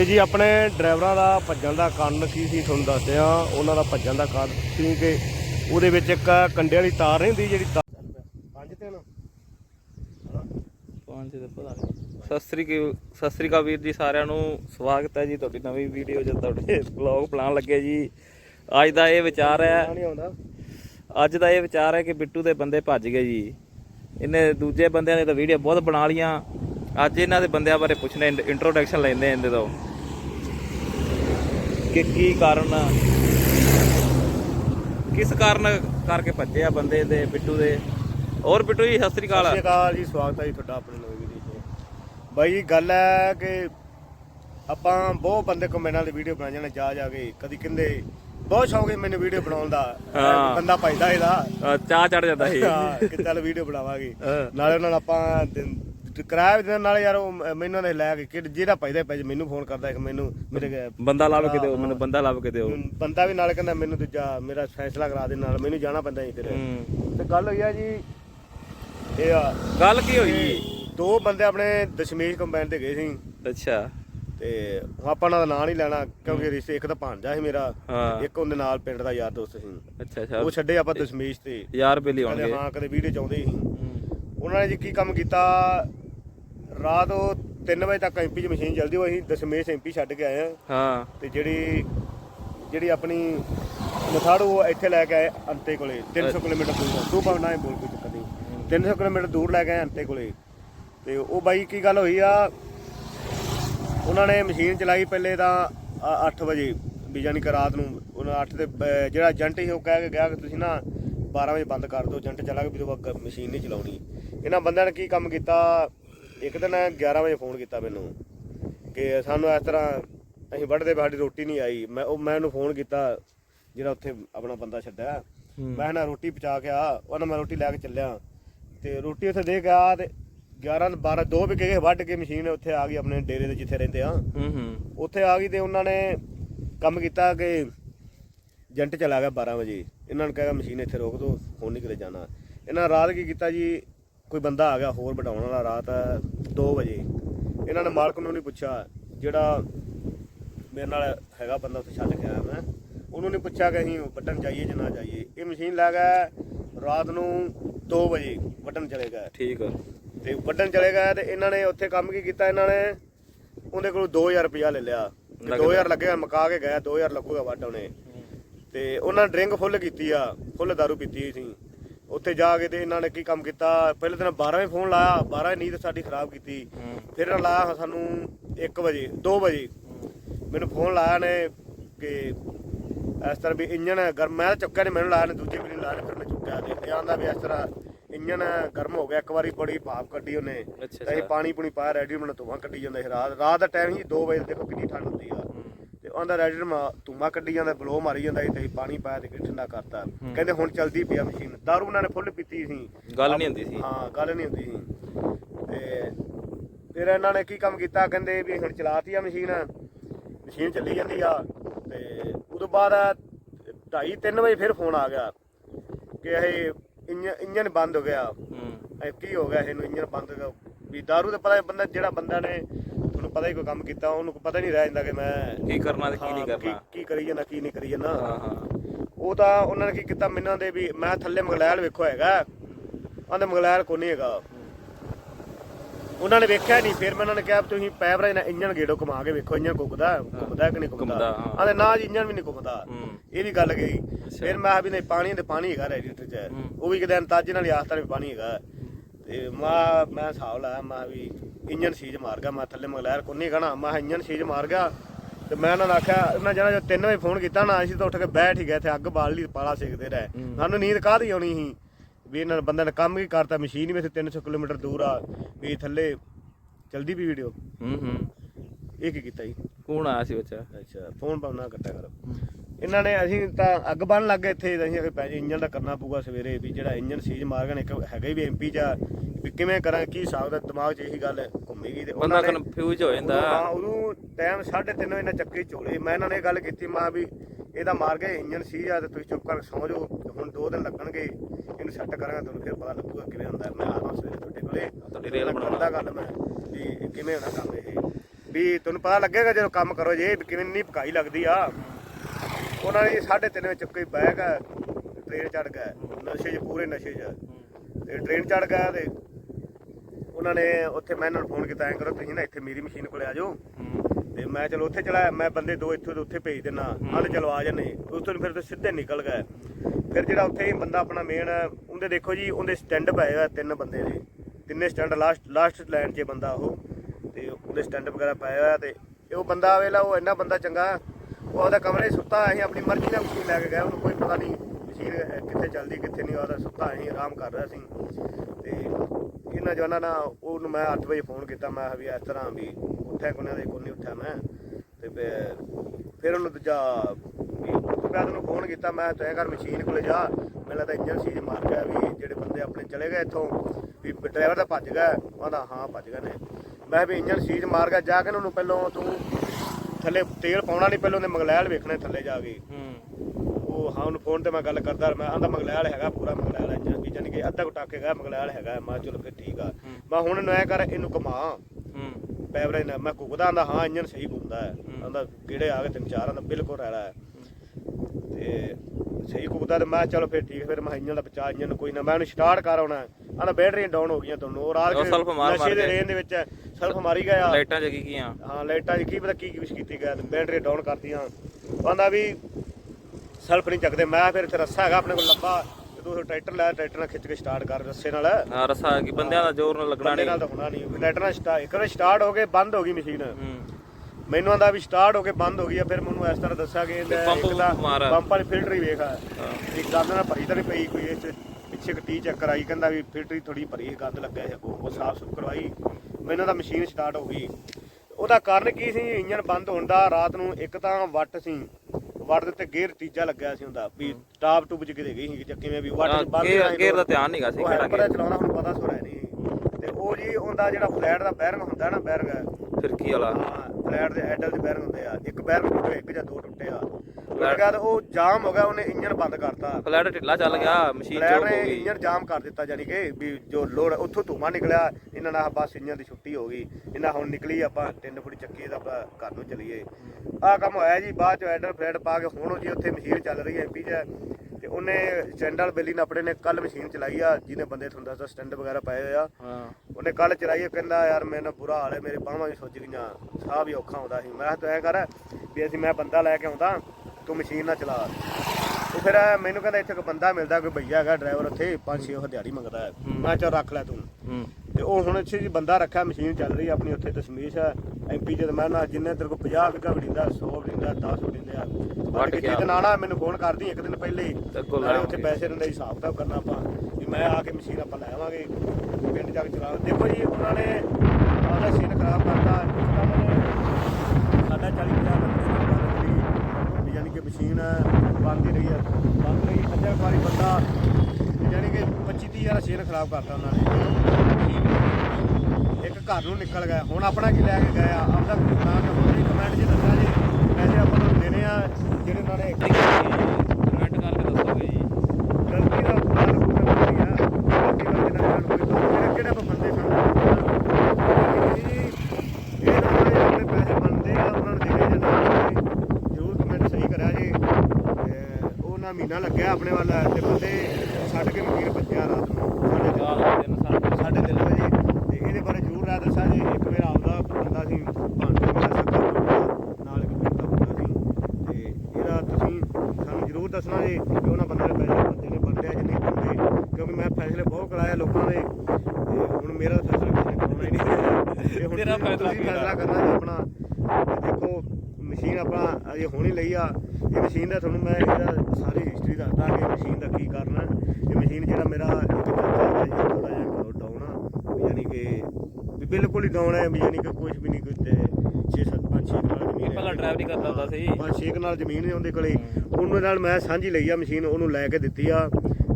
ਇਹ ਜੀ ਆਪਣੇ ਡਰਾਈਵਰਾਂ ਦਾ ਭੱਜਣ ਦਾ ਕਾਰਨ ਕੀ ਸੀ ਤੁਹਾਨੂੰ ਦੱਸਦੇ ਆ ਉਹਨਾਂ ਦਾ ਭੱਜਣ ਦਾ ਕਾਰਨ ਸੀ ਕਿ ਉਹਦੇ ਵਿੱਚ ਇੱਕ ਕੰਡੇ ਵਾਲੀ ਤਾਰ ਨਹੀਂ ਹੁੰਦੀ ਜਿਹੜੀ ਤਾਰ ਪੰਜ ਤਿੰਨ। ਪੰਜ ਦੇ ਪਤਾ ਸਤਿ ਸ੍ਰੀ ਅਕਾਲ ਸਤਿ ਸ੍ਰੀ ਅਕਾਲ ਵੀਰ ਜੀ ਸਾਰਿਆਂ ਨੂੰ ਸਵਾਗਤ ਹੈ ਜੀ ਤੁਹਾਡੀ ਨਵੀਂ ਵੀਡੀਓ 'ਚ ਤੁਹਾਡੇ ਵਲੌਗ ਬਣਾਉਣ ਲੱਗੇ ਜੀ। ਅੱਜ ਦਾ ਇਹ ਵਿਚਾਰ ਹੈ ਅੱਜ ਦਾ ਇਹ ਵਿਚਾਰ ਹੈ ਕਿ ਬਿੱਟੂ ਦੇ ਬੰਦੇ ਭੱਜ ਗਏ ਜੀ। ਇਹਨੇ ਦੂਜੇ ਬੰਦਿਆਂ ਨੇ ਤਾਂ ਵੀਡੀਓ ਬਹੁਤ ਬਣਾ ਲੀਆਂ ਅੱਜ ਇਹਨਾਂ ਦੇ ਬੰਦਿਆਂ ਬਾਰੇ ਪੁੱਛਣੇ ਇੰਟਰੋਡਕਸ਼ਨ ਲੈਂਦੇ ਇਹਦੇ ਤੋਂ। ਕਿ ਕੀ ਕਾਰਨ ਕਿਸ ਕਾਰਨ ਕਰਕੇ ਭੱਜੇ ਆ ਬੰਦੇ ਦੇ ਬਿੱਟੂ ਦੇ? ਹੋਰ ਬਿੱਟੂ ਜੀ ਸਤਿ ਸ੍ਰੀ ਸਤਿ ਸ਼੍ਰੀ ਅਕਾਲ ਅਕਾਲ ਜੀ ਸਵਾਗਤ ਹੈ ਜੀ ਤੁਹਾਡਾ ਆਪਣੇ ਨਵੀਂ ਵੀਡੀਓ 'ਚ ਬਾਈ ਜੀ ਗੱਲ ਹੈ ਕਿ ਆਪਾਂ ਬਹੁਤ ਬੰਦੇ ਕਮੈਂਟਾਂ ਦੀ ਵੀਡੀਓ ਬਣਾ ਜਾਣੇ ਜਾ ਜਾ ਕੇ ਕਦੀ ਕਹਿੰਦੇ ਬਹੁਤ ਸ਼ੌਕ ਹੈ ਮੈਨੂੰ ਵੀਡੀਓ ਬਣਾਉਣ ਦਾ। ਬੰਦਾ ਭਜਦਾ ਇਹਦਾ। ਚਾਹ ਚੜ ਜਾਂਦਾ ਸੀ। ਹਾਂ, ਕਿ ਚੱਲ ਵੀਡੀਓ ਬਣਾਵਾਂਗੇ। ਨਾਲੇ ਉਹਨਾਂ ਨਾਲ ਆਪਾਂ ਕਿਰਾਇਆ ਵੀ ਦੇਣ ਨਾਲੇ ਯਾਰ ਉਹ ਮ- ਮੈਨੂੰ ਨੇ ਲੈ ਕੇ ਕਿ ਜਿਹੜਾ ਪੈਦਾ ਪੈ ਮੈਨੂੰ ਫੋਨ ਕਰਦਾ ਇੱਕ ਮੈਨੂੰ ਮੇਰੇ ਬੰਦਾ ਲੱਭ ਕੇ ਦਿਓ ਮੈਨੂੰ ਬੰਦਾ ਲੱਭ ਕੇ ਦਿਓ। ਬੰਦਾ ਵੀ ਨਾਲ ਕਹਿੰਦਾ ਮੈਨੂੰ ਦੂਜਾ ਮੇਰਾ ਫੈਸਲਾ ਕਰਾ ਦੇ ਨਾਲ ਮੈਨੂੰ ਜਾਣਾ ਪੈਂਦਾ ਜੀ ਹੂੰ। ਤੇ ਗੱਲ ਹੋਈ ਆ ਜੀ ਇਹ ਆ ਗੱਲ ਕੀ ਹੋਈ? ਕਿ ਦੋ ਬੰਦੇ ਆਪਣੇ ਦਸ਼ਮੇਸ਼ ਕੰਬਾਈਨ ਤੇ ਗਏ ਸੀ। ਅੱਛਾ। ਤੇ ਹੁਣ ਆਪਾਂ ਉਹਨਾਂ ਦਾ ਨਾਂ ਨਹੀਂ ਲੈਣਾ ਕਿਉਂਕਿ ਰਿਸ਼ਤੇ ਇੱਕ ਤਾਂ ਭਾਂਜਾ ਸੀ ਮੇਰਾ ਹਾਂ। ਇੱਕ ਉਹਦੇ ਨਾਲ ਪਿੰਡ ਦਾ ਯਾਰ ਦੋਸਤ ਸੀ। ਅੱਛਾ ਅੱਛਾ। ਉਹ ਛੱਡੇ ਆਪਾਂ ਦਸ਼ਮੇਸ਼ ਤੇ। ਯਾਰ ਬੇਲੀ ਕਹਿੰਦੇ ਹੋਣਗੇ ਹਾਂ ਕਦੇ ਵੀਡੀਓ ਚਾਹੁੰਦੇ ਸੀ। ਹੂੰ। ਉਹਨਾਂ ਨੇ ਜੀ ਕੀ ਕੰਮ ਕੀਤਾ ਰਾਤ ਉਹ 3 ਵਜੇ ਤੱਕ ਐਮਪੀ 'ਚ ਮਸ਼ੀਨ ਚੱਲਦੀ ਹੋਈ ਅਸੀਂ ਦਸ਼ਮੇਸ਼ ਐਮਪੀ ਛੱਡ ਕੇ ਆਏ ਆ। ਹਾਂ। ਤੇ ਜਿਹੜੀ ਜਿਹੜੀ ਆਪਣੀ ਮਥਾੜੂ ਉਹ ਇੱਥੇ ਲੈ ਕੇ ਆਏ ਅੰਤੇ ਕੋਲੇ 300 ਕਿਲੋਮੀਟਰ ਦੂਰ ਤੂੰ ਭਾਵੇਂ ਨਾ ਹੀ ਬੋਲ ਕੋਈ ਚੱਕਰ ਨਹੀਂ। 300 ਕਿਲੋਮੀਟਰ ਦੂਰ ਲੈ ਕੇ ਆਏ ਅੰਤੇ ਕੋਲੇ। ਤੇ ਉਹ ਬਾਈ ਕੀ ਗੱਲ ਹੋਈ ਆ ਉਹਨਾਂ ਨੇ ਮਸ਼ੀਨ ਚਲਾਈ ਪਹਿਲੇ ਤਾਂ 8 ਵਜੇ ਵੀ ਜਾਨੀ ਕਿ ਰਾਤ ਨੂੰ ਉਹਨਾਂ 8 ਤੇ ਅਹ, ਜਿਹੜਾ ਏਜੰਟ ਸੀ ਉਹ ਕਹਿ ਕੇ ਗਿਆ ਕਿ ਤੁਸੀਂ ਨਾ 12 ਵਜੇ ਬੰਦ ਕਰ ਦਿਓ ਏਜੰਟ ਚਲਾ ਗਿਆ ਵੀ ਤੋਂ ਮਸ਼ੀਨ ਨਹੀਂ ਚਲਾਉਣੀ। ਇਹਨਾਂ ਬੰਦਿਆਂ ਨੇ ਕੀ ਕੰਮ ਕੀਤਾ ਇੱਕ ਦਿਨ 11 ਵਜੇ ਫੋਨ ਕੀਤਾ ਮੈਨੂੰ ਕਿ ਸਾਨੂੰ ਇਸ ਤਰ੍ਹਾਂ ਅਸੀਂ ਵੱਢਦੇ ਸਾਡੀ ਰੋਟੀ ਨਹੀਂ ਆਈ। ਮੈਂ ਉਹ ਮੈਂ ਉਹਨੂੰ ਫੋਨ ਕੀਤਾ ਜਿਹੜਾ ਉੱਥੇ ਆਪਣਾ ਬੰਦਾ ਛੱਡਿਆ। ਮੈਂ ਨਾ ਰੋਟੀ ਪਹੁੰਚਾ ਕੇ ਆ ਉਹਨਾਂ ਮੈਂ ਰੋਟੀ ਲੈ ਕੇ ਚੱਲਿਆ। ਤੇ ਰੋਟੀ ਉੱਥੇ ਦੇ ਕੇ ਆ ਤੇ 11 12 2 ਵਜੇ ਗਏ ਵੱਢ ਕੇ ਮਸ਼ੀਨ ਉੱਥੇ ਆ ਗਈ ਆਪਣੇ ਡੇਰੇ ਦੇ ਜਿੱਥੇ ਰਹਿੰਦੇ ਆ। ਉੱਥੇ ਆ ਗਈ ਤੇ ਉਹਨਾਂ ਨੇ ਕੰਮ ਕੀਤਾ ਕਿ ਏਜੰਟ ਚਲਾ ਗਿਆ 12 ਵਜੇ। ਇਹਨਾਂ ਨੂੰ ਕਹੇਗਾ ਮਸ਼ੀਨ ਇੱਥੇ ਰੋਕ ਦਿਓ ਹੁਣ ਨਹੀਂ ਕਿਤੇ ਜਾਣਾ। ਇਹਨਾਂ ਰਾਤ ਕੀ ਕੀਤਾ ਜੀ ਕੋਈ ਬੰਦਾ ਆ ਗਿਆ ਹੋਰ ਵਡਾਉਣ ਵਾਲਾ ਰਾਤ 2 ਵਜੇ। ਇਹਨਾਂ ਨੇ ਮਾਲਕ ਨੂੰ ਨਹੀਂ ਪੁੱਛਿਆ ਜਿਹੜਾ ਮੇਰੇ ਨਾਲ ਹੈਗਾ ਬੰਦਾ ਉੱਥੇ ਛੱਡ ਕੇ ਆਇਆ ਮੈਂ। ਉਹਨੂੰ ਨਹੀਂ ਪੁੱਛਿਆ ਕਿ ਅਸੀਂ ਵੱਢਣ ਜਾਈਏ ਜਾਂ ਨਾ ਜਾਈਏ। ਇਹ ਮਸ਼ੀਨ ਲੈ ਗਿਆ ਰਾਤ ਨੂੰ 2 ਵਜੇ ਵੱਢਣ ਚਲੇ ਗਏ। ਠੀਕ ਆ। ਤੇ ਵੱਢਣ ਚਲੇ ਗਏ ਤੇ ਇਹਨਾਂ ਨੇ ਉੱਥੇ ਕੰਮ ਕੀ ਕੀਤਾ ਇਹਨਾਂ ਨੇ? ਉਹਦੇ ਕੋਲੋਂ 2000 ਰੁਪਇਆ ਲੈ ਲਿਆ। ਤੇ 2000 ਲੱਗੇਗਾ ਮਕਾ ਕੇ ਗਿਆ 2000 ਲੱਗੂਗਾ ਵੱਢ ਉਹਨੇ। ਤੇ ਉਹਨਾਂ ਨੇ ਡਰਿੰਕ ਫੁੱਲ ਕੀਤੀ ਆ ਫੁੱਲ दारू ਪੀਤੀ ਸੀ। ਉੱਥੇ ਜਾ ਕੇ ਤੇ ਇਹਨਾਂ ਨੇ ਕੀ ਕੰਮ ਕੀਤਾ? ਪਹਿਲੇ ਦਿਨ 12 ਵਜੇ ਫੋਨ ਲਾਇਆ 12 ਨੀਂਦ ਸਾਡੀ ਖਰਾਬ ਕੀਤੀ। ਹੂੰ। ਫਿਰ ਇਹਨਾਂ ਲਾਇਆ ਸਾਨੂੰ 1 ਵਜੇ 2 ਵਜੇ। ਮੈਨੂੰ ਫੋਨ ਲਾਇਆ ਨੇ ਕਿ ਇਸ ਤਰ੍ਹਾਂ ਵੀ ਇੰਜਨ ਗਰਮ ਮੈਂ ਚੁੱਕਿਆ ਨਹੀਂ ਮੈਨੂੰ ਲਾਇਆ ਨੇ ਦੂਜੇ ਵੀ ਨਹੀਂ ਲਾਇਆ ਫਿਰ ਮੈਂ ਚੁੱਕਿਆ ਤੇ ਆਂਦਾ ਵੀ ਇਸ ਤਰ੍ਹਾਂ ਇੰਜਨ ਗਰਮ ਹੋ ਗਿਆ ਇੱਕ ਵਾਰੀ ਬੜੀ ਭਾਪ ਕੱਢੀ ਉਹਨੇ। ਅਸੀਂ। ਪਾਣੀ ਪੂਣੀ ਪਾਇਆ ਰੈਡੀ ਮਨ ਧੂਆਂ ਕੱਢੀ ਜਾਂਦਾ ਸੀ ਰਾਤ। ਰਾਤ ਦਾ ਟਾਈਮ ਸੀ 2 ਵਜੇ ਦੇਖੋ ਕਿੰਨੀ ਠੰਡ ਹੁੰਦੀ ਆ। ਤੇ ਉਹਦਾ ਰੈਡੀ ਧੂਆਂ ਕੱਢੀ ਜਾਂਦਾ ਬਲੋ ਮਾਰੀ ਜਾਂਦਾ ਤੇ ਪਾਣੀ ਪਾਇਆ ਤੇ ਠੰਡਾ ਕਰਤਾ। ਕਹਿੰਦੇ ਹੁਣ ਚਲਦੀ ਪਿਆ ਮਸ਼ੀਨ। ਦਾਰੂ ਉਹਨਾਂ ਨੇ ਫੁੱਲ ਪੀਤੀ ਸੀ। ਗੱਲ ਨਹੀਂ ਹੁੰਦੀ ਸੀ। ਹਾਂ ਗੱਲ ਨਹੀਂ ਹੁੰਦੀ ਸੀ। ਤੇ ਫਿਰ ਇਹਨਾਂ ਨੇ ਕੀ ਕੰਮ ਕੀਤਾ? ਕਹਿੰਦੇ ਵੀ ਹੁਣ ਚਲਾਤੀ ਆ ਮਸ਼ੀਨ। ਮਸ਼ੀਨ ਚੱਲੀ ਜਾਂਦੀ ਆ। ਤੇ ਉਦੋਂ ਬਾਅਦ 2:30 3 ਵਜੇ ਫਿਰ ਫੋਨ ਆ ਗਿਆ ਕਿ ਇਹ ਇੰਜਨ ਬੰਦ ਹੋ ਗਿਆ। ਹੂੰ। ਇਹ ਕੀ ਹੋ ਗਿਆ? ਇਹਨੂੰ ਇੰਜਨ ਬੰਦ ਹੋ ਗਿਆ। ਵੀ ਦਾਰੂ ਦਾ ਪਤਾ ਬੰਦਾ ਜਿਹੜਾ ਬੰਦਾ ਨੇ ਤੁਹਾਨੂੰ ਪਤਾ ਹੀ ਕੋਈ ਕੰਮ ਕੀਤਾ ਉਹਨੂੰ ਪਤਾ ਨਹੀਂ ਰਹਿ ਜਾਂਦਾ ਕਿ ਮੈਂ ਕੀ ਕਰਨਾ ਤੇ ਕੀ ਨਹੀਂ ਹਾਂ, ਕਰਨਾ। ਕੀ ਕਰੀ ਜਾਂਦਾ ਕੀ ਨਹੀਂ ਕਰੀ ਜਾਂਦਾ। ਹਾਂ ਹਾਂ। ਉਹ ਤਾਂ ਉਹਨਾਂ ਨੇ ਕੀ ਕੀਤਾ ਮੈਨੂੰ ਦੇ ਵੀ ਮੈਂ ਥੱਲੇ ਮਗਲੈਲ ਵੇਖੋ ਹੈਗਾ। ਆਂਦੇ ਮਗਲੈਲ ਕੋ ਨਹੀਂ ਹੈਗਾ। ਉਹਨਾਂ ਨੇ ਵੇਖਿਆ ਨਹੀਂ ਫਿਰ ਮੈਂ ਉਹਨਾਂ ਨੇ ਕਿਹਾ ਵੀ ਤੁਸੀਂ ਪੈਪ ਰਾਈ ਨਾਲ ਇੰਜਨ ਗੇੜੋ ਘੁਮਾ ਕੇ ਵੇਖੋ ਇੰਜਨ ਘੁੰਮਦਾ ਘੁੰਮਦਾ ਕਿ ਨਹੀਂ ਘੁੰਮਦਾ, ਘੁੰਮਦਾ ਹਾਂ। ਆਂਦੇ ਨਾ ਜੀ ਇੰਜਨ ਵੀ ਨਹੀਂ ਘੁੰਮਦਾ। ਹੂੰ। ਇਹ ਵੀ ਗੱਲ ਗਈ। ਫਿਰ ਮੈਂ ਆ ਵੀ ਨਹੀਂ ਪਾਣੀ ਤੇ ਪਾਣੀ ਹੈਗਾ ਰੈਡੀਏਟਰ 'ਚ। ਹੂੰ। ਉਹ ਵੀ ਕਿਤੇ ਅੰਤਾਜੇ ਨਾਲ ਆਸਤਾ ਵੀ ਪਾਣੀ ਹੈਗਾ। ਤੇ ਮੈਂ ਮੈਂ ਹਿਸਾਬ ਲਾਇਆ ਮੈਂ ਵੀ ਇੰਜਨ ਸੀਜ ਮਾਰ ਗਿਆ ਮੈਂ ਥੱਲੇ ਮਗਲੈਰ ਕੋ ਨਹੀਂ ਕਹਣਾ ਮੈਂ ਇੰਜਨ ਸੀਜ ਮਾਰ ਗਿਆ। ਤੇ ਮੈਂ ਉਹਨਾਂ ਨੂੰ ਆਖਿਆ ਉਹਨਾਂ ਜਣਾ ਜੋ 3 ਵਜੇ ਫੋਨ ਕੀਤਾ ਨਾ ਅਸੀਂ ਤਾਂ ਉੱਠ ਕੇ ਬੈਠ ਹੀ ਗਏ ਇੱਥੇ ਅੱਗ ਬਾਲ ਲਈ ਪਾਲਾ ਸੇਕਦੇ ਰਹੇ। ਹੂੰ। ਸਾਨੂੰ ਨੀਂਦ ਕਾਹਦੀ ਆਉਣੀ ਸੀ? ਵੀ ਇਹਨਾਂ ਬੰਦੇ ਨੇ ਕੰਮ ਕੀ ਕਰਤਾ ਮਸ਼ੀਨ ਹੀ ਵਿੱਚ 300 ਕਿਲੋਮੀਟਰ ਦੂਰ ਆ ਵੀ ਥੱਲੇ ਚਲਦੀ ਵੀ ਵੀਡੀਓ ਹੂੰ ਹੂੰ। ਇਹ ਕੀ ਕੀਤਾ ਜੀ? ਕੌਣ ਆਇਆ ਸੀ ਬੱਚਾ? ਅੱਛਾ ਫੋਨ ਪਾਉਣਾ ਕੱਟਿਆ ਕਰੋ। ਇਹਨਾਂ ਨੇ ਅਸੀਂ ਤਾਂ ਅੱਗ ਬੰਨ ਲੱਗ ਗਏ ਇੱਥੇ ਅਸੀਂ ਪੈਸੇ ਇੰਜਨ ਦਾ ਕਰਨਾ ਪਊਗਾ ਸਵੇਰੇ ਵੀ ਜਿਹੜਾ ਇੰਜਨ ਸੀਜ ਮਾਰ ਗਏ ਨੇ ਇੱਕ ਹੈਗਾ ਹੀ ਵੀ ਐਮਪੀ ਚ ਆ, ਵੀ ਕਿਵੇਂ ਕਰਾਂ ਕੀ ਹਿਸਾਬ ਦਾ ਦਿਮਾਗ 'ਚ ਇਹੀ ਗੱਲ ਘੁੰਮੇਗੀ ਤੇ ਬੰਦਾ ਨੇ- ਕਨਫਿਊਜ਼ ਹੋ ਜਾਂਦਾ। ਹਾਂ ਉਦੋਂ ਟਾਈਮ 3:30 ਵਜੇ ਨਾਲ ਚੱਕੇ ਝੋਲੇ। ਮੈਂ ਇਹਨਾਂ ਨੇ ਗੱਲ ਕੀਤੀ ਮਾਂ ਵੀ ਇਹਦਾ ਮਾਰ ਗਏ ਇੰਜਨ ਸੀਜ ਆ ਤੇ ਤੁਸੀਂ ਚੁੱਪ ਕਰਕੇ ਸੌਂ ਜਾਓ। ਹੁਣ 2 ਦਿਨ ਲੱਗਣਗੇ ਇਹਨੂੰ ਸੈੱਟ ਕਰਾਂਗਾ ਤੁਹਾਨੂੰ ਫਿਰ ਪਤਾ ਲੱਗੂਗਾ ਕਿਵੇਂ ਹੁੰਦਾ। ਮੈਂ ਆਵਾਂ ਸਵੇਰੇ ਤੁਹਾਡੇ ਕੋਲੇ। ਤੁਹਾਡੀ ਰੇਲ। ਕਰਦਾ ਗੱਲ ਮੈਂ ਵੀ ਕਿਵੇਂ ਹੋਣਾ ਕੰਮ ਇਹ? ਵੀ ਤੁਹਾਨੂੰ ਪਤਾ ਲੱਗੇਗਾ ਜਦੋਂ ਕੰਮ ਕਰੋ ਜੇ ਕਿਵੇਂ ਨਹੀਂ ਪਕਾਈ ਲੱਗਦੀ ਆ। ਉਹਨਾਂ ਨੇ 3:30 ਵਜੇ ਚੁੱਕ ਕੇ ਬੈਗ ਟ੍ਰੇਨ ਚੜ ਗਿਆ ਨਸ਼ੇ 'ਚ ਪੂਰੇ ਨਸ਼ੇ 'ਚ। ਤੇ ਟ੍ਰੇਨ ਚੜ ਗਿਆ ਤੇ ਉਹਨਾਂ ਨੇ ਉੱਥੇ ਮੈਂ ਇਹਨਾਂ ਨੂੰ ਫੋਨ ਕੀਤਾ ਐਂ ਕਰੋ ਤੁਸੀਂ ਨਾ ਇੱਥੇ ਮੇਰੀ ਮਸ਼ੀਨ ਕੋਲੇ ਆ ਜਾਓ। ਤੇ ਮੈਂ ਚਲੋ ਉੱਥੇ ਚਲਾ ਮੈਂ ਬੰਦੇ ਦੋ ਇੱਥੋਂ ਦੇ ਉੱਥੇ ਭੇਜ ਦਿੰਨਾ ਹਾਲੇ ਚਲੋ ਆ ਜਾਂਦੇ ਉੱਥੋਂ ਫਿਰ ਤੋਂ ਸਿੱਧੇ ਨਿਕਲ ਗਏ ਫਿਰ ਜਿਹੜਾ ਉੱਥੇ ਹੀ ਬੰਦਾ ਆਪਣਾ ਮੇਨ ਉਹਦੇ ਦੇਖੋ ਜੀ ਉਹਦੇ ਸਟੈਂਡ ਪਏ ਆ ਤਿੰਨ ਬੰਦੇ ਦੇ। ਤਿੰਨੇ ਸਟੈਂਡ ਲਾਸਟ ਲਾਸਟ ਲਾਈਨ 'ਚ ਬੰਦਾ ਉਹ। ਤੇ ਉਹਦੇ ਸਟੈਂਡ ਵਗੈਰਾ ਪਏ ਹੋਇਆ ਤੇ ਉਹ ਬੰਦਾ ਵੇਲਾ ਉਹ ਇੰਨਾ ਬੰਦਾ ਚੰਗਾ ਉਹਦਾ ਕਮਰੇ ਸੁੱਤਾ, ਅਸੀਂ ਆਪਣੀ ਮਰਜ਼ੀ ਨਾਲ ਮਸ਼ੀਨ ਲੈ ਕੇ ਗਏ, ਉਹਨੂੰ ਕੋਈ ਪਤਾ ਨਹੀਂ ਮਸ਼ੀਨ ਕਿੱਥੇ ਚੱਲਦੀ, ਕਿੱਥੇ ਨਹੀਂ, ਉਹਦਾ ਸੁੱਤਾ, ਅਸੀਂ ਆਰਾਮ ਕਰ ਰਿਹਾ ਸੀ। ਤੇ ਇਹਨਾਂ ਜਵਾਨਾਂ ਨਾਲ ਉਹਨੂੰ ਮੈਂ 8 ਵਜੇ ਫੋਨ ਕੀਤਾ, ਮੈਂ ਕਿਹਾ ਵੀ ਇਸ ਤਰ੍ਹਾਂ ਵੀ ਉੱਠਿਆ ਕੋਨੇ ਦੇ ਕੋਲ ਨਹੀਂ ਉੱਠਿਆ ਮੈਂ। ਤੇ ਫਿਰ ਫਿਰ ਉਹਨੂੰ ਦੂਜਾ ਵੀ ਉਸ ਤੋਂ ਬਾਅਦ ਉਹਨੂੰ ਫੋਨ ਕੀਤਾ, ਮੈਂ ਤੈਂ ਕਰ, ਮਸ਼ੀਨ ਕੋਲੇ ਜਾ, ਮੈਨੂੰ ਲੱਗਦਾ ਇੰਜਨ ਸੀਜ ਮਾਰ ਗਿਆ ਵੀ ਜਿਹੜੇ ਬੰਦੇ ਆਪਣੇ ਚਲੇ ਗਏ ਇੱਥੋਂ, ਵੀ ਡਰਾਈਵਰ ਤਾਂ ਭੱਜ ਗਿਆ, ਉਹਦਾ ਹਾਂ ਭੱਜ ਗਏ ਨੇ। ਮੈਂ ਵੀ ਇੰਜਨ ਸੀਜ ਮਾਰ ਗਿਆ, ਜਾ ਕੇ ਉਹਨੂੰ ਪਹਿਲੋਂ ਤੂੰ ਥੱਲੇ ਤੇਲ ਪਾਉਣਾ ਨਹੀਂ ਪਹਿਲੋਂ ਤੇ ਮਗਲੈਲ ਵੇਖਣਾ ਥੱਲੇ ਜਾ ਕੇ। ਉਹ ਹਾਂ ਉਹਨੂੰ ਫੋਨ ਤੇ ਮੈਂ ਗੱਲ ਕਰਦਾ ਮੈਂ ਆਂਦਾ ਮਗਲੈਲ ਹੈਗਾ ਪੂਰਾ ਮਗਲੈਲ ਹੈ ਜਾਨੀ ਕਿ ਅੱਧਾ ਕੁ ਟਾਕੇ ਗਿਆ ਮਗਲੈਲ ਹੈਗਾ ਮੈਂ ਚਲੋ ਫਿਰ ਠੀਕ ਆ। ਮੈਂ ਹੁਣ ਇਹਨੂੰ ਐ ਕਰ ਇਹਨੂੰ ਘੁਮਾ। ਪੈਵਰੇ ਨਾਲ ਮੈਂ ਕੁਕਦਾ ਆਂਦਾ ਹਾਂ ਇੰਜਨ ਸਹੀ ਘੁੰਮਦਾ ਹੈ। ਆਂਦਾ ਕਿਹੜੇ ਆ ਗਏ ਤਿੰਨ ਚਾਰ ਆਂਦਾ ਬਿਲਕੁਲ ਰਹਿਣਾ ਹੈ। ਤੇ ਸਹੀ ਕੁਕਦਾ ਤੇ ਮੈਂ ਚਲੋ ਫਿਰ ਠੀਕ ਹੈ, ਫਿਰ ਮੈਂ ਇੰਜਨ ਦਾ ਬਚਾ ਇੰਜਨ ਕੋਈ ਨਾ ਮੈਂ ਉਹਨੂੰ ਸਟਾਰਟ ਕਰ ਆਉਣਾ। ਆਂਦਾ ਬੈਟਰੀਆਂ ਡਾਊਨ ਹੋ ਗਈਆਂ ਤੁਹਾਨੂੰ ਉਹ ਰਾਤ ਸਲਫ ਮਾਰ ਨਸ਼ੇ ਦੇ। ਰੇਨ ਦੇ ਵਿੱਚ ਸਲਫ ਮਾਰੀ ਗਿਆ ਲਾਈਟਾਂ ਜਗੀ ਗਈਆਂ। ਹਾਂ ਲਾਈਟਾਂ 'ਚ ਕੀ ਪਤਾ ਕੀ ਕੁਛ ਕੀਤੀ ਗਿਆ ਤੇ ਬੈਟਰੀ ਡਾਊਨ ਕਰਤੀਆਂ। ਕਹਿੰਦਾ ਵੀ ਸੈਲਫ ਨਹੀਂ ਚੱਕਦੇ ਮੈਂ ਫਿਰ ਇੱਥੇ ਰੱਸਾ ਹੈਗਾ ਆਪਣੇ ਕੋਲ ਲੰਬਾ ਤੇ ਟਰੈਕਟਰ ਲੈ ਟਰੈਕਟਰ ਨਾਲ ਖਿੱਚ ਕੇ ਸਟਾਰਟ ਕਰ ਰੱਸੇ ਨਾਲ। ਆ ਰਸਾ ਕਿ ਬੰਦਿਆਂ ਦਾ ਜ਼ੋਰ ਨਾਲ ਲੱਗਣਾ ਬੰਦੇ ਨਹੀਂ। ਨਾਲ ਤਾਂ ਹੋਣਾ ਨਹੀਂ ਟਰੈਕਟਰ ਨਾਲ ਸਟਾਰਟ ਇੱਕ ਵਾਰ ਸਟਾਰਟ ਹੋ ਕੇ ਬੰਦ ਹੋ ਗਈ ਮਸ਼ੀਨ। ਹੂੰ। ਮੈਨੂੰ ਆਂਦਾ ਵੀ ਸਟਾਰਟ ਹੋ ਕੇ ਬੰਦ ਹੋ ਗਈ ਆ ਫਿਰ ਮੈਨੂੰ ਇਸ ਤਰ੍ਹਾਂ ਦੱਸਿਆ ਕਿ ਇਹਦਾ ਪੰਪ ਇੱਕ ਤਾਂ ਮਾਰ ਆ। ਪੰਪ ਵਾਲੀ ਫਿਲਟਰ ਹੀ ਵੇਖ ਆ। ਹਾਂ। ਇੱਕ ਗੱਲ ਨਾਲ ਭਰੀ ਤਾਂ ਨਹੀਂ ਪਈ ਕੋਈ ਇਸ 'ਚ ਪਿੱਛੇ ਇੱਕ ਟੀ ਚੱਕਰ ਆਈ ਕਹਿੰਦਾ ਵੀ ਫਿਲਟਰ ਹੀ ਥੋੜੀ ਭਰੀ ਗੰਦ ਲੱਗਾ ਹੈ ਉਹ ਉਹ ਸਾਫ਼ ਸੁਥਰਾ ਕਰਵਾਈ। ਮੈਨੂੰ ਤਾਂ ਮਸ਼ੀਨ ਸਟਾਰਟ ਹੋ ਗਈ। ਉਹਦਾ ਕਾਰਨ ਕੀ ਸੀ? ਇੰਜਨ ਬੰਦ ਹੋਣ ਦਾ ਰਾਤ ਨੂੰ ਇੱਕ ਤਾਂ ਵੱਟ ਸੀ। ਵੱਟ ਦੇ ਉੱਤੇ ਗੇਅਰ ਤੀਜਾ ਲੱਗਿਆ ਸੀ ਹੁੰਦਾ ਵੀ ਟਾਪ ਟੂਬ ਚ ਕਿਤੇ ਗਈ ਸੀ ਜਾਂ ਕਿਵੇਂ ਵੀ ਵੱਟ ਹਾਂ, ਚ ਬੰਦ ਸੀ। ਗੇਅਰ ਦਾ ਧਿਆਨ ਨੀਗਾ ਸੀ, ਉਹ ਕਿਹੜਾ ਹੈਲਪਰ। ਚਲਾਉਣਾ ਹੁਣ ਪਤਾ ਸੋ ਹੈ ਨਹੀਂ ਤੇ ਉਹ ਜੀ ਉਹਦਾ ਜਿਹੜਾ ਫਲੈਟ ਦਾ ਬੈਰਿੰਗ ਹੁੰਦਾ ਨਾ ਬੈਰਿੰਗ ਫਿਰਕੀ ਵਾਲਾ ਫਲੈਟ ਦੇ ਐਡਲ ਦੇ ਬੈਰਿੰਗ ਹੁੰਦੇ ਆ। ਇੱਕ ਬੈਰਿੰਗ ਟੁੱਟੇ ਇੱਕ ਜਾਂ ਦੋ ਟੁੱਟੇ ਆ। ਬਾਅਦ ਉਹ ਜਾਮ ਹੋ ਗਿਆ ਉਹਨੇ ਇੰਜਨ ਬੰਦ ਕਰਤਾ। ਫਲੈਟ ਢਿੱਲਾ ਚੱਲ ਗਿਆ ਮਸ਼ੀਨ ਚੋਕ ਹੋ ਗਈ। ਇੰਜਨ ਜਾਮ ਕਰ ਦਿੱਤਾ ਜਾਨੀ ਕਿ ਵੀ ਜੋ ਲੋਡ ਉੱਥੋਂ ਧੂਮਾ ਨਿਕਲਿਆ ਇਹਨਾਂ ਨਾਲ ਬਸ ਇੰਜਨ ਦੀ ਛੁੱਟੀ ਹੋ ਗਈ। ਇਹਨਾਂ ਹੁਣ ਨਿਕਲੀ ਆਪਾਂ ਤਿੰਨ ਫੁੱਟ ਚੱਕੀ ਦਾ ਆਪਾਂ ਘਰ ਨੂੰ ਚਲੀਏ। ਆਹ ਕੰਮ ਹੋਇਆ ਜੀ ਬਾਅਦ ਚ ਐਡਲ ਫਲੈਟ ਪਾ ਕੇ ਹੁਣ ਉਹ ਜੀ ਉੱਥੇ ਮਸ਼ੀਨ ਚੱਲ ਰਹੀ ਹੈ ਐਮਪੀ 'ਚ ਉਹਨੇ ਸਟੈਂਡਲ ਬੇਲੀ ਨੇ ਆਪਣੇ ਨੇ ਕੱਲ ਮਸ਼ੀਨ ਚਲਾਈ ਆ ਜਿਹਨੇ ਬੰਦੇ ਤੁਹਾਨੂੰ ਦੱਸਦਾ ਸਟੈਂਡ ਵਗੈਰਾ ਪਾਏ ਹੋਏ ਆ। ਹਾਂ। ਉਹਨੇ ਕੱਲ ਚਲਾਈ ਉਹ ਕਹਿੰਦਾ ਯਾਰ ਮੈਨੂੰ ਬੁਰਾ ਹਾਲ ਹੈ ਮੇਰੇ ਬਾਹਾਂ ਵੀ ਸੁੱਜ ਗਈਆਂ ਸਾਹ ਵੀ ਔਖਾ ਆਉਂਦਾ ਸੀ। ਮੈਂ ਕਿਹਾ ਤੂੰ ਐ ਕਰ ਵੀ ਅਸੀਂ ਮੈਂ ਬੰਦਾ ਲੈ ਕੇ ਆਉਂਦਾ ਤੂੰ ਮਸ਼ੀਨ ਨਾ ਚਲਾ। ਉਹ ਫਿਰ ਮੈਨੂੰ ਕਹਿੰਦਾ ਇੱਥੇ ਕੋਈ ਬੰਦਾ ਮਿਲਦਾ ਕੋਈ ਭਈਆ ਹੈਗਾ ਡਰਾਈਵਰ ਉੱਥੇ 5-6 ਦਿਹਾੜੀ ਮੰਗਦਾ ਹੈ। ਮੈਂ ਕਿਹਾ ਚੱਲ ਰੱਖ ਲੈ ਤੂੰ। ਹੂੰ। ਤੇ ਉਹ ਹੁਣ ਇੱਥੇ ਜੀ ਬੰਦਾ ਰੱਖਿਆ ਮਸ਼ੀਨ ਚੱਲ ਰਹੀ ਆ ਆਪਣੀ ਉੱਥੇ ਦਸ਼ਮੇਸ਼ ਆ ਐਮਪੀ ਜਦ ਮੈਂ ਨਾ ਜਿੰਨੇ ਤੇਰੇ ਕੋਲ 50 ਵਿਗਾ ਵੜਿੰਦਾ 100 ਵੜਿੰਦਾ 10 ਵੜਿੰਦਾ ਵੱਢ ਵੱਟ ਕੇ ਕੇ ਤੇ ਨਾਣਾ ਮੈਨੂੰ ਫੋਨ ਕਰਦੀ ਇੱਕ ਦਿਨ ਪਹਿਲੇ ਨਾਲੇ ਉੱਥੇ। ਪੈਸੇ ਦਿੰਦੇ ਹਿਸਾਬ ਕਿਤਾਬ ਕਰਨਾ ਆਪਾਂ। ਵੀ ਮੈਂ ਆ ਕੇ ਮਸ਼ੀਨ ਆਪਾਂ ਲੈ ਆਵਾਂਗੇ। ਪਿੰਡ ਜਾ ਕੇ ਚਲਾ ਦੇਖੋ ਜੀ ਉਹਨਾਂ ਨੇ ਆਦਾ ਸੀਨ ਖਰਾਬ ਕਰਤਾ। ਨੇ ਸਾਡਾ 40 50 ਬੰਦੇ ਦੀ ਯਾਨੀ ਕਿ ਮਸ਼ੀਨ ਬੰਦ ਹੀ ਰਹੀ ਹੈ ਬੰਦ ਰਹੀ ਅੱਧਾ ਵਾਰੀ ਬੰਦਾ ਯਾਨੀ ਕਿ 25 30 ਹਜ਼ਾਰ ਸੀਨ ਖਰਾਬ ਕਰਤਾ ਉਹਨਾਂ ਨੇ। ਇੱਕ ਘਰ ਨੂੰ ਨਿਕਲ ਗਿਆ। ਹੁਣ ਆਪਣਾ ਕੀ ਲੈ ਕੇ ਗਏ ਆ? ਆਪਦਾ ਨਾਮ ਹੋਰ ਵੀ ਕਮੈਂਟ 'ਚ ਦੱਸਿਆ ਜੀ। ਪੈਸੇ ਆਪਾਂ ਨੂੰ ਦੇਣੇ ਆ। ਜਿਹੜੇ ਉਹਨਾਂ ਨੇ ਕਮੈਂਟ ਕਰਕੇ ਦੱਸੋਗੇ ਜੀ। ਗਲਤੀ ਦਾ ਨਾਲ ਕੋਈ ਨਹੀਂ ਆ। ਗਲਤੀ ਦਾ ਜਿਹਨਾਂ ਨਾਲ ਕੋਈ ਕਿਹੜੇ ਕਿਹੜੇ ਆਪਾਂ ਬੰਦੇ ਇਹ ਤਾਂ ਉਹਨਾਂ ਆਪਣੇ ਪੈਸੇ ਬਣਦੇ ਆ ਉਹਨਾਂ ਨੂੰ ਦੇਣੇ ਜਾਂਦੇ ਜ਼ਰੂਰ ਕਮੈਂਟ ਸਹੀ ਕਰਿਆ ਜੀ। ਤੇ ਉਹ ਨਾ ਮਹੀਨਾ ਲੱਗਿਆ ਆਪਣੇ ਵੱਲ। ਤੇ ਬੰਦੇ ਛੱਡ ਕੇ ਮਕੀਰ ਭੱਜਿਆ ਰਾਤ ਨੂੰ ਸਾਡੇ ਤੇ ਚਾਰ ਦਿਨ ਸਾਢੇ ਸਾਡੇ ਦਿਲ ਵਜੇ ਤੇ ਇਹਦੇ ਬਾਰੇ ਜ਼ਰੂਰ ਰਾਇ ਦੱਸਾਂ ਜੀ ਇੱਕ ਮੇਰਾ ਆਪਦਾ ਬੰਦਾ ਸੀ ਭਾਂਡੇ ਮੇਰਾ ਸੱਕਾ ਬੰਦਾ ਨਾਲ ਇੱਕ ਬੰਦਾ ਬੰਦਾ ਸੀ ਤੇ ਇਹਦਾ ਤੁਸੀਂ ਸਾਨੂੰ ਜ਼ਰੂਰ ਦੱਸਣਾ ਜੀ ਕਿ ਉਹਨਾਂ ਬੰਦੇ ਦੇ ਪੈਸੇ ਬੰਦੇ ਨੇ ਬੰਦੇ ਆ ਜਾਂ ਨਹੀਂ ਬੰਦੇ ਕਿਉਂਕਿ ਮੈਂ ਫੈਸਲੇ ਬਹੁਤ ਕਰਾਇਆ ਲੋਕਾਂ ਦੇ ਤੇ ਹੁਣ ਮੇਰਾ ਤਾਂ ਫੈਸਲਾ ਕਿਸੇ ਨੇ ਕਰਾਉਣਾ ਹੀ ਨਹੀਂ ਤੇ ਹੁਣ ਤੇਰਾ ਤੁਸੀਂ- ਫੈਸਲਾ ਤੁਸੀਂ ਕਿਹੜਾ? ਫੈਸਲਾ ਕਰਨਾ ਜੀ ਆਪਣਾ ਤੇ ਦੇਖੋ ਮਸ਼ੀਨ ਆਪਣਾ ਅਜੇ ਹੋਣੀ ਲਈ ਆ। ਇਹ ਮਸ਼ੀਨ ਦਾ ਤੁਹਾਨੂੰ ਮੈਂ ਇਹਦਾ ਸਾਰੀ ਹਿਸਟਰੀ ਦੱਸਦਾ ਕਿ ਮਸ਼ੀਨ ਦਾ ਕੀ ਕਾਰਨ ਹੈ ਇਹ ਮਸ਼ੀਨ ਜਿਹੜਾ ਮੇਰਾ ਇੱਕ ਹੈਗਾ ਜੀ ਥੋੜਾ ਜਿਹਾ ਘਰੋਂ ਡਾਊਨ ਆ ਯਾਨੀ ਕਿ ਵੀ ਬਿਲਕੁਲ ਹੀ ਡਾਊਨ ਹੈ ਯਾਨੀ ਕਿ ਕੁਝ ਵੀ ਨਹੀਂ ਕੋਈ 6 7 5 6 ਨਾਲ ਜ਼ਮੀਨ ਪਹਿਲਾਂ ਡਰਾਈਵਰੀ ਕਰਦਾ ਹੁੰਦਾ ਸੀ। ਪੰਜ ਛੇ ਕੁ ਨਾਲ ਜ਼ਮੀਨ ਹੈ ਉਹਦੇ ਕੋਲੇ। ਉਹਨਾਂ ਨਾਲ ਮੈਂ ਸਾਂਝੀ ਲਈ ਆ ਮਸ਼ੀਨ ਉਹਨੂੰ ਲੈ ਕੇ ਦਿੱਤੀ ਆ।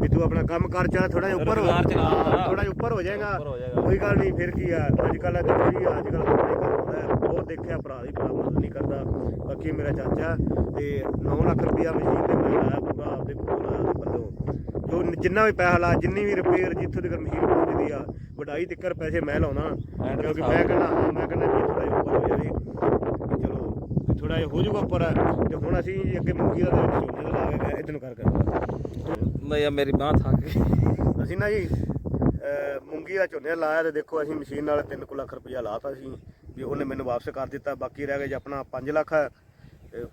ਵੀ ਤੂੰ ਆਪਣਾ ਕੰਮ ਕਰ ਚਾ ਥੋੜਾ ਜਿਹਾ ਉੱਪਰ। ਥੋੜਾ ਜਿਹਾ ਉੱਪਰ ਹੋ ਜਾਏਗਾ। ਕੋਈ ਗੱਲ ਨਹੀਂ ਫਿਰ ਕੀ ਆ? ਅੱਜ ਕੱਲ ਅੱਜ ਕੱਲ ਬਹੁਤ ਦੇਖਿਆ ਭਰਾ ਦੀ ਮਦਦ ਨਹੀਂ ਕਰਦਾ ਬਾਕੀ ਮੇਰਾ ਚਾਚਾ ਤੇ 9 ਲੱਖ ਰੁਪਇਆ ਮਸ਼ੀਨ ਤੇ ਮੈਂ ਲਾਇਆ ਪੂਰਾ ਆਪਦੇ ਕੋਲ ਲਾਇਆ ਵੱਲੋਂ ਜੋ ਜਿੰਨਾ ਵੀ ਪੈਸਾ ਲਾ ਜਿੰਨੀ ਵੀ ਰਿਪੇਅਰ ਜਿੱਥੋਂ ਤੱਕ ਮਸ਼ੀਨ ਪਹੁੰਚਦੀ ਆ ਵਡਾਈ ਤੱਕਰ ਪੈਸੇ ਮੈਂ ਲਾਉਣਾ। ਕਿਉਂਕਿ। ਮੈਂ ਕਹਿੰਦਾ ਹਾਂ ਮੈਂ ਕਹਿੰਦਾ ਜੀ ਥੋੜਾ ਜਿਹਾ ਉੱਪਰ ਹੋ ਜਾਵੇ। ਚਲੋ ਥੋੜਾ ਜਿਹਾ ਹੋ ਜਾਊਗਾ ਉੱਪਰ। ਤੇ ਹੁਣ ਅਸੀਂ ਅੱਗੇ ਮੁੰਗੀ ਦਾ ਝੋਨੇ ਦਾ ਲਾ ਕੇ ਗਏ ਨੂੰ ਕਰ ਕਰ। ਮੈਂ ਮੇਰੀ ਬਾਹ ਥੱਕ ਗਈ। ਅਸੀਂ ਨਾ ਜੀ ਮੂੰਗੀ ਦਾ ਝੋਨੇ ਲਾਇਆ ਤੇ ਦੇਖੋ ਅਸੀਂ ਮਸ਼ੀਨ ਨਾਲ 3 ਲੱਖ ਰੁਪਇਆ ਲਾਤਾ ਸੀ। ਵੀ ਉਹਨੇ ਮੈਨੂੰ ਵਾਪਸ ਕਰ ਦਿੱਤਾ ਬਾਕੀ ਰਹਿ ਗਿਆ ਜੀ ਆਪਣਾ 5 ਲੱਖ।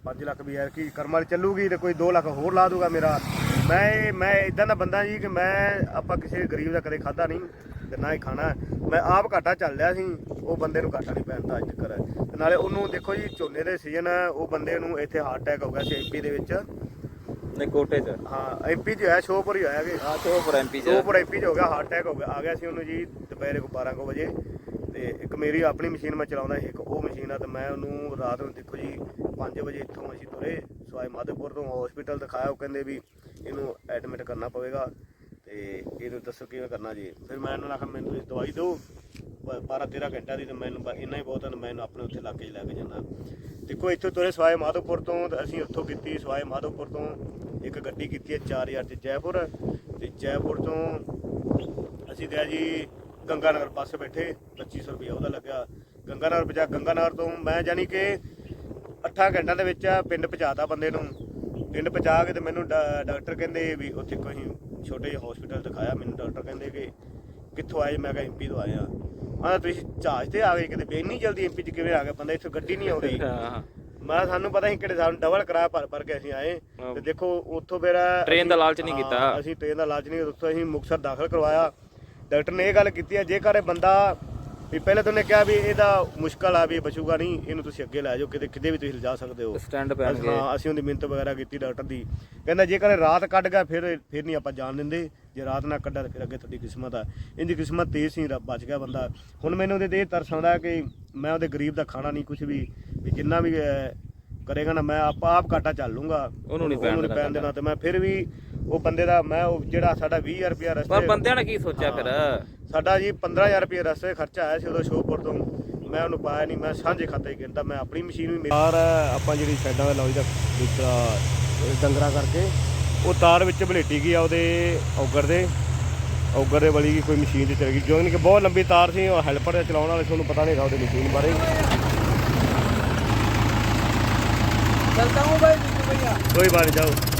5 ਲੱਖ ਵੀ ਹੈ ਕਿ ਕਰਮਾਲ ਚੱਲੂਗੀ ਤੇ ਕੋਈ 2 ਲੱਖ ਹੋਰ ਲਾ ਦੂਗਾ ਮੇਰਾ। ਮੈਂ ਇਹ- ਮੈਂ ਇਦਾਂ ਦਾ ਬੰਦਾ ਜੀ ਕਿ ਮੈਂ ਆਪਾਂ ਕਿਸੇ ਗਰੀਬ ਦਾ ਕਦੇ ਖਾਦਾ ਨਹੀਂ ਤੇ ਨਾ ਹੀ ਖਾਣਾ। ਮੈਂ ਆਪ ਘਾਟਾ ਚੱਲ ਰਿਹਾ ਸੀ ਉਹ ਬੰਦੇ ਨੂੰ ਘਾਟਾ ਨਹੀਂ ਪੈਂਦਾ ਅੱਜ ਤੱਕ ਤੇ ਨਾਲੇ ਉਹਨੂੰ ਦੇਖੋ ਜੀ ਝੋਨੇ ਦੇ ਸੀਜ਼ਨ ਉਹ ਬੰਦੇ ਨੂੰ ਇੱਥੇ ਹਾਰਟ ਅਟੈਕ ਹੋ ਗਿਆ ਸੀ ਐਮਪੀ ਦੇ ਵਿੱਚ। ਨੇ ਕੋਟੇ ਚ। ਹਾਂ ਐਮਪੀ 'ਚ ਹੋਇਆ ਸ਼ੋਪੁਰ ਹੀ ਹੋਇਆ ਕਿ ਤੇ ਉਹ ਐਮਪੀ ਚ। ਦੋ ਪੜਾਈਪੀ ਚ ਹੋ ਗਿਆ ਹਾਰਟ ਅਟੈਕ ਹੋ ਗਿਆ। ਆ ਗਿਆ ਸੀ ਉਹਨੂੰ ਜੀ ਦੁਪਹਿਰੇ ਕੋ 12 ਕੁ ਵਜੇ। ਤੇ ਇੱਕ ਮੇਰੀ ਆਪਣੀ ਮਸ਼ੀਨ ਮੈਂ ਚਲਾਉਂਦਾ ਇੱਕ ਉਹ ਮਸ਼ੀਨ ਆ ਤੇ ਮੈਂ ਉਹਨੂੰ ਰਾਤ ਨੂੰ ਦੇਖੋ ਜੀ 5 ਵਜੇ ਇੱਥੋਂ ਅਸੀਂ ਤੁਰੇ, ਸਵਾਈ ਮਾਧੋਪੁਰ ਤੋਂ ਹਸਪੀਟਲ ਦਿਖਾਇਆ, ਉਹ ਕਹਿੰਦੇ ਵੀ ਇਹਨੂੰ ਐਡਮਿਟ ਕਰਨਾ ਪਵੇਗਾ ਤੇ ਇਹਨੂੰ ਦੱਸੋ ਕਿਵੇਂ ਕਰਨਾ ਜੀ। ਫਿਰ ਮੈਂ ਉਹਨਾਂ ਨੂੰ ਆਖਿਆ, ਮੈਨੂੰ ਇਹ ਦਵਾਈ ਦਿਓ 12 13 ਘੰਟਾ ਦੀ ਤੇ ਮੈਨੂੰ ਬ- ਇੰਨਾ ਹੀ ਬਹੁਤ ਹੈ ਮੈਂ ਇਹਨੂੰ ਆਪਣੇ ਉੱਥੇ ਇਲਾਕੇ 'ਚ ਲੈ ਕੇ ਜਾਂਦਾ। ਦੇਖੋ ਇੱਥੋਂ ਤੁਰੇ ਸਵਾਏ ਮਾਧੋਪੁਰ ਤੋਂ ਤੇ ਅਸੀਂ ਉੱਥੋਂ ਕੀਤੀ ਸਵਾਏ ਮਾਧੋਪੁਰ ਤੋਂ ਇੱਕ ਗੱਡੀ ਕੀਤੀ ਹੈ 4000 ਚ ਜੈਪੁਰ। ਤੇ ਜੈਪੁਰ ਤੋਂ ਅਸੀਂ ਗਿਆ ਜੀ ਗੰਗਾ ਨਗਰ ਬੱਸ ਬੈਠੇ 2500 ਰੁਪਏ ਉਹਦਾ ਲੱਗਿਆ। ਗੰਗਾ ਨਗਰ ਪਹੁੰਚਾ ਗੰਗਾ ਨਗਰ ਤੋਂ ਮੈਂ ਜਾਨੀ ਕਿ 8 ਘੰਟਿਆਂ ਦੇ ਵਿੱਚ ਪਿੰਡ ਪਹੁੰਚਾਤਾ ਬੰਦੇ ਨੂੰ। ਪਿੰਡ ਪਹੁੰਚਾ ਕੇ ਤੇ ਮੈਨੂੰ ਡਾਕਟਰ ਕਹਿੰਦੇ ਵੀ ਉੱਥੇ ਕੋਈ ਛੋਟੇ ਜਿਹੇ ਹਸਪੀਟਲ ਦਿਖਾਇਆ। ਮੈਨੂੰ ਡਾਕਟਰ ਕਹਿੰਦੇ ਕਿ ਕਿੱਥੋਂ ਆਏ? ਮੈਂ ਕਿਹਾ ਐਮਪੀ ਤੋਂ ਆਇਆ ਆਹ ਤੁਸੀਂ ਜਹਾਜ਼ ਤੇ ਆ ਗਏ ਕਿਤੇ? ਇੰਨੀ ਜਲਦੀ ਐਮਪੀ ਚ ਕਿਵੇਂ ਆ ਗਏ ਬੰਦਾ? ਇੱਥੇ ਗੱਡੀ ਨਹੀਂ ਆਉਂਦੀ। ਹਾਂ। ਮੈਂ ਸਾਨੂੰ ਪਤਾ ਸੀ ਕਿਹੜੇ ਸਾਨੂੰ ਡਬਲ ਕਿਰਾਇਆ ਭਰ ਭਰ ਕੇ ਅਸੀਂ ਆਏ। ਤੇ ਦੇਖੋ ਉੱਥੋਂ ਫਿਰ ਟ੍ਰੇਨ ਦਾ ਲਾਲਚ ਨਹੀਂ ਕੀਤਾ। ਅਸੀਂ ਟ੍ਰੇਨ ਦਾ ਲਾਲਚ ਨਹੀਂ ਉੱਥੋਂ ਅਸੀਂ ਮੁਕਤਸਰ ਦਾਖਲ ਕਰਵਾਇਆ। ਡਾਕਟਰ ਨੇ ਇਹ ਗੱਲ ਕੀਤੀ ਹੈ ਜੇਕਰ ਇਹ ਬੰਦਾ ਵੀ ਪਹਿਲੇ ਤਾਂ ਉਹਨੇ ਕਿਹਾ ਵੀ ਇਹਦਾ ਮੁਸ਼ਕਲ ਆ ਵੀ ਬਚੂਗਾ ਨਹੀਂ ਇਹਨੂੰ ਤੁਸੀਂ ਅੱਗੇ ਲੈ ਜਾਓ ਕਿਤੇ ਕਿਤੇ ਵੀ ਤੁਸੀਂ ਲਿਜਾ ਸਕਦੇ ਹੋ। ਸਟੈਂਡ ਅਸੀਂ- ਪੈਣਗੇ ਹਾਂ ਅਸੀਂ ਉਹਦੀ ਮਿਹਨਤ ਵਗੈਰਾ ਕੀਤੀ ਡਾਕਟਰ ਦੀ। ਕਹਿੰਦਾ ਜੇਕਰ ਰਾਤ ਕੱਢ ਗਿਆ ਫਿਰ ਫਿਰ ਨਹੀਂ ਆਪਾਂ ਜਾਣ ਦਿੰਦੇ। ਜੇ ਰਾਤ ਨਾ ਕੱਢਾ ਤਾਂ ਫਿਰ ਅੱਗੇ ਤੁਹਾਡੀ ਕਿਸਮਤ ਆ। ਇਹਦੀ ਕਿਸਮਤ ਤੇਜ਼ ਸੀ ਰੱਬ ਬਚ ਗਿਆ ਬੰਦਾ। ਹੁਣ ਮੈਨੂੰ ਉਹਦੇ ਤੇ ਤਰਸ ਆਉਂਦਾ ਕਿ ਮੈਂ ਉਹਦੇ ਗਰੀਬ ਦਾ ਖਾਣਾ ਨਹੀਂ ਕੁਝ ਵੀ ਵੀ ਜਿੰਨਾ ਵੀ ਕਰੇਗਾ ਨਾ ਮੈਂ ਆਪ ਆਪ ਕਾਟਾ ਚੱਲ ਲੂੰਗਾ। ਉਹਨੂੰ ਨਹੀਂ ਪੈਣ ਦੇਣਾ ਤੇ ਮੈਂ ਫਿਰ ਵੀ ਉਹ ਬੰਦੇ ਦਾ ਮੈਂ ਉਹ ਜਿਹੜਾ ਸਾਡਾ 20000 ਰੁਪਿਆ ਰਸਤੇ ਪਰ ਬੰਦਿਆਂ ਨੇ ਕੀ ਸੋਚਿਆ ਫਿਰ? ਸਾਡਾ ਜੀ 15000 ਰੁਪਿਆ ਰਸਤੇ ਖਰਚਾ ਆਇਆ ਸੀ ਉਦੋਂ ਸ਼ੋਪੁਰ ਤੋਂ। ਮੈਂ ਉਹਨੂੰ ਪਾਇਆ ਨਹੀਂ ਮੈਂ ਸਾਂਝੇ ਖਾਤੇ ਗਿਣਦਾ ਮੈਂ ਆਪਣੀ ਮਸ਼ੀਨ ਵੀ ਮੇਰੀ ਤਾਰ ਆਪਾਂ ਜਿਹੜੀ ਸਾਈਡਾਂ ਦਾ ਲੌਜ ਦਾ ਦੂਸਰਾ ਡੰਗਰਾ ਕਰਕੇ। ਉਹ ਤਾਰ ਵਿੱਚ ਬਲੇਟੀ ਗਈ ਆ ਔਗਰ ਦੇ। ਔਗਰ ਦੇ ਵਲੀ ਕੋਈ ਮਸ਼ੀਨ ਤੇ ਚਲ ਗਈ। ਜੋ ਕਿ ਬਹੁਤ ਲੰਬੀ ਤਾਰ ਸੀ ਉਹ ਹੈਲਪਰ ਦੇ ਚਲਾਉਣ ਵਾਲੇ ਤੁਹਾਨੂੰ ਪਤਾ ਨਹੀਂ ਹੈਗਾ ਉਹਦੀ ਮਸ਼ੀਨ ਬਾਰੇ। ਚਲਤਾ ਹੂੰ ਭਾਈ ਕੋਈ ਬਾਤ ਜਾਓ।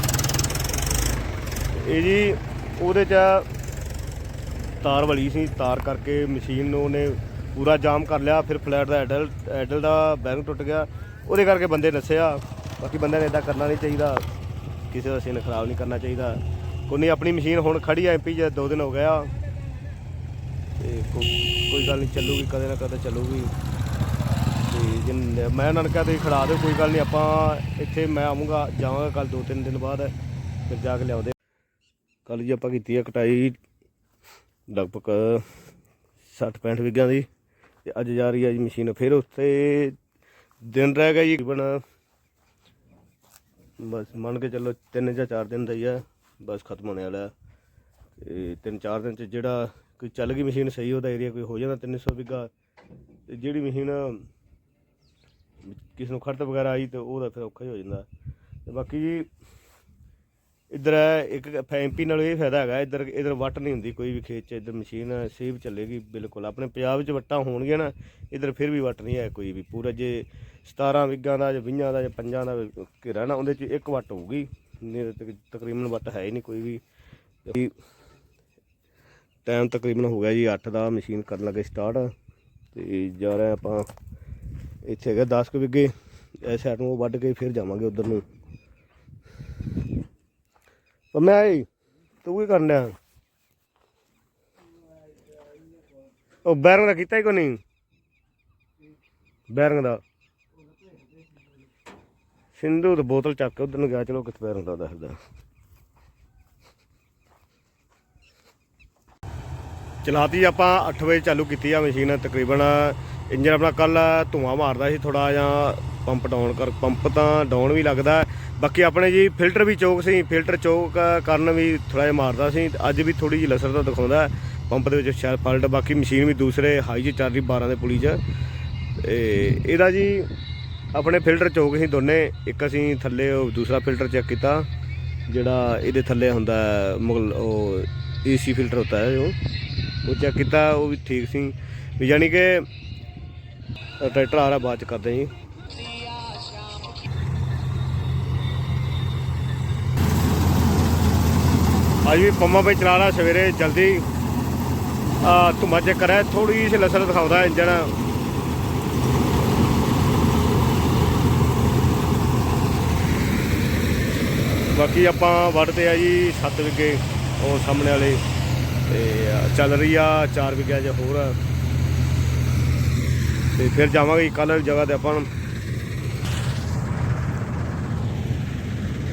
ਇਹ ਜੀ ਉਹਦੇ ਚ ਤਾਰ ਵਲੀ ਸੀ, ਤਾਰ ਕਰਕੇ ਮਸ਼ੀਨ ਨੂੰ ਉਹਨੇ ਪੂਰਾ ਜਾਮ ਕਰ ਲਿਆ, ਫਿਰ ਫਲੈਟ ਦਾ ਐਡਲ ਐਡਲ ਦਾ ਬੈਰਿੰਗ ਟੁੱਟ ਗਿਆ। ਉਹਦੇ ਕਰਕੇ ਬੰਦੇ ਨੱਸਿਆ। ਬਾਕੀ ਬੰਦਿਆਂ ਨੇ ਇਦਾਂ ਕਰਨਾ ਨਹੀਂ ਚਾਹੀਦਾ। ਕਿਸੇ ਦਾ ਸੀਨ ਖਰਾਬ ਨਹੀਂ ਕਰਨਾ ਚਾਹੀਦਾ। ਕੋਈ ਨਹੀਂ ਆਪਣੀ ਮਸ਼ੀਨ ਹੁਣ ਖੜੀ ਆ ਐਮਪੀ ਚ, ਦੋ ਦਿਨ ਹੋ ਗਿਆ ਤੇ ਕੋ- ਕੋਈ ਗੱਲ ਨਹੀਂ, ਚੱਲੂਗੀ, ਕਦੇ ਨਾ ਕਦੇ ਚੱਲੂਗੀ। ਤੇ ਜਿੰਨ- ਮੈਂ ਉਹਨਾਂ ਨੂੰ ਕਿਹਾ ਤੁਸੀਂ ਖੜਾ ਦਿਓ, ਕੋਈ ਗੱਲ ਨਹੀਂ, ਆਪਾਂ ਇੱਥੇ ਮੈਂ ਆਉਂਗਾ ਜਾਵਾਂਗਾ ਕੱਲ ਦੋ ਤਿੰਨ ਦਿਨ ਬਾਅਦ, ਫਿਰ ਜਾ ਕੇ ਲਿਆਉਂਦੇ ਕੱਲ ਜੀ ਆਪਾਂ ਕੀਤੀ ਆ ਕਟਾਈ ਲਗਭਗ 60 65 ਵਿਗਿਆਂ ਦੀ ਤੇ ਅੱਜ ਜਾ ਰਹੀ ਹੈ ਜੀ ਮਸ਼ੀਨ ਫਿਰ ਉੱਤੇ ਦਿਨ ਰਹਿ ਗਿਆ ਜੀ ਤਕਰੀਬਨ। ਬਸ ਮੰਨ ਕੇ ਚੱਲੋ ਤਿੰਨ ਜਾਂ ਚਾਰ ਦਿਨ ਦਾ ਹੀ ਹੈ ਬਸ ਖਤਮ ਹੋਣੇ ਵਾਲਾ। ਹੈ। ਤੇ ਤਿੰਨ ਚਾਰ ਦਿਨ ਚ ਜਿਹੜਾ ਕੋਈ ਚੱਲ ਗਈ ਮਸ਼ੀਨ ਸਹੀ, ਉਹਦਾ ਏਰੀਆ ਕੋਈ ਹੋ ਜਾਂਦਾ 300 ਵਿਗਾ ਤੇ ਜਿਹੜੀ ਮਸ਼ੀਨ ਕਿਸ ਨੂੰ ਖੜਤ ਵਗੈਰਾ ਆਈ ਤੇ ਉਹਦਾ ਫਿਰ ਔਖਾ ਹੀ ਹੋ ਜਾਂਦਾ। ਤੇ ਬਾਕੀ ਜੀ ਇੱਧਰ ਹੈ, ਇੱਕ ਐਮਪੀ ਨਾਲ ਇਹ ਫਾਇਦਾ ਹੈਗਾ, ਇੱਧਰ ਇੱਧਰ ਵੱਟ ਨਹੀਂ ਹੁੰਦੀ, ਕੋਈ ਵੀ ਖੇਤ 'ਚ ਇੱਧਰ ਮਸ਼ੀਨ ਸੇਵ ਚੱਲੇਗੀ ਬਿਲਕੁਲ। ਆਪਣੇ ਪੰਜਾਬ 'ਚ ਵੱਟਾਂ ਹੋਣਗੀਆਂ ਨਾ, ਇੱਧਰ ਫਿਰ ਵੀ ਵੱਟ ਨਹੀਂ ਹੈ ਕੋਈ ਵੀ। ਪੂਰਾ ਜੇ 17 ਵਿਗਾਂ ਦਾ, ਜਾਂ 20 ਦਾ, ਜਾਂ 5 ਦਾ ਘੇਰਾ ਨਾ, ਉਹਦੇ 'ਚ ਇੱਕ ਵੱਟ ਹੋਊਗੀ। ਤਕ- ਤਕਰੀਬਨ ਵੱਟ ਹੈ ਹੀ ਨਹੀਂ ਕੋਈ ਵੀ। ਟਾਈਮ ਤਕਰੀਬਨ ਹੋ ਗਿਆ ਜੀ 8 ਦਾ ਮਸ਼ੀਨ ਕਰਨ ਲੱਗੇ ਸਟਾਰਟ। ਤੇ ਜਾ ਰਹੇ ਆਪਾਂ, ਇੱਥੇ ਹੈਗਾ 10 ਕੁ ਵਿੱਗੇ ਇਸ ਸਾਈਡ ਨੂੰ ਵੱਢ ਕੇ ਫਿਰ ਜਾਵਾਂਗੇ ਉਧਰ ਨੂੰ। ਪਰ ਮੈਂ ਆਈ, ਤੂੰ ਕੀ ਕਰਨ ਡਿਆ। ਉਹ ਬੈਰੰਗ ਦਾ ਕੀਤਾ ਹੀ ਕੋ ਨਹੀਂ। ਬੈਰੰਗ ਦਾ। ਸਿੰਧੂ ਤੇ ਬੋਤਲ ਚੱਕ ਕੇ ਉਧਰ ਨੂੰ ਗਿਆ, ਚਲੋ ਕਿੱਥੇ ਬੈਰੰਗ ਦਾ ਦੱਸਦਾ। ਚਲਾਤੀ ਆਪਾਂ 8 ਵਜੇ ਚਾਲੂ ਕੀਤੀ ਆ ਮਸ਼ੀਨ, ਤਕਰੀਬਨ ਇੰਜਨ ਆਪਣਾ ਕੱਲ ਧੂਆਂ ਮਾਰਦਾ ਸੀ ਥੋੜਾ ਜਾਂ ਪੰਪ ਡਾਊਨ ਕਰ, ਪੰਪ ਤਾਂ ਡਾਊਨ ਵੀ ਲੱਗਦਾ। ਬਾਕੀ ਆਪਣੇ ਜੀ ਫਿਲਟਰ ਵੀ ਚੋਕ ਸੀ, ਫਿਲਟਰ ਚੋਕ ਕਰਨ ਵੀ ਥੋੜਾ ਜਿਹਾ ਮਾਰਦਾ ਸੀ, ਅੱਜ ਵੀ ਥੋੜੀ ਜਿਹੀ ਲਸਰ ਤਾਂ ਦਿਖਾਉਂਦਾ ਪੰਪ ਦੇ ਵਿੱਚ ਸ਼ਾਇਦ ਫਲਟ, ਬਾਕੀ ਮਸ਼ੀਨ ਵੀ ਦੂਸਰੇ ਹਾਈ ਜੀ ਚੱਲ ਰਹੀ 12 ਦੇ ਪੁਲੀ 'ਚ। ਤੇ ਇਹਦਾ ਜੀ ਆਪਣੇ ਫਿਲਟਰ ਚੋਕ ਸੀ ਦੋਨੇ, ਇੱਕ ਅਸੀਂ ਥੱਲੇ ਉਹ ਦੂਸਰਾ ਫਿਲਟਰ ਚੈੱਕ ਕੀਤਾ, ਜਿਹੜਾ ਇਹਦੇ ਥੱਲੇ ਹੁੰਦਾ ਮੁਗਲ ਉਹ ਏਸੀ ਫਿਲਟਰ ਹੁੰਦਾ ਹੈ ਜੋ ਉਹ ਚੈੱਕ ਕੀਤਾ, ਉਹ ਵੀ ਠੀਕ ਸੀ। ਵੀ ਯਾਨੀ ਕਿ ਟਰੈਕਟਰ ਆ ਰਿਹਾ ਬਾਅਦ ਚ ਕਰਦੇ ਜੀ। ਅੱਜ ਵੀ ਪੰਮਾ ਪੇ ਚਲਾ ਰਿਹਾ ਸਵੇਰੇ ਜਲਦੀ। ਆ, ਧੁਮਾ ਚੈੱਕ ਕਰਿਆ ਥੋੜੀ ਜਿਹੀ ਲਸਣ ਦਿਖਾਉਂਦਾ ਇੰਜਣ। ਬਾਕੀ ਆਪਾਂ ਵੱਢਦੇ ਆ ਜੀ 7 ਵਿਗੇ, ਉਹ ਸਾਹਮਣੇ ਵਾਲੇ। ਤੇ ਚੱਲ ਰਹੀ ਆ 4 ਵਿਗੇ ਜਾਂ ਹੋਰ। ਆ। ਤੇ ਫਿਰ ਜਾਵਾਂਗੇ ਕੱਲ ਵਾਲੀ ਜਗ੍ਹਾ ਤੇ ਆਪਾਂ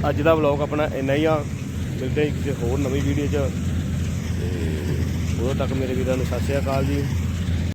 ਅੱਜ ਦਾ ਵਲੌਗ ਆਪਣਾ ਇੰਨਾ ਹੀ ਆ। ਮਿਲਦੇ ਹਾਂ ਕਿਸੇ ਹੋਰ ਨਵੀਂ ਵੀਡੀਓ 'ਚ। ਤੇ ਉਦੋਂ ਤੱਕ ਮੇਰੇ ਵੀਰਾਂ ਨੂੰ ਸਤਿ ਸ਼੍ਰੀ ਅਕਾਲ ਜੀ।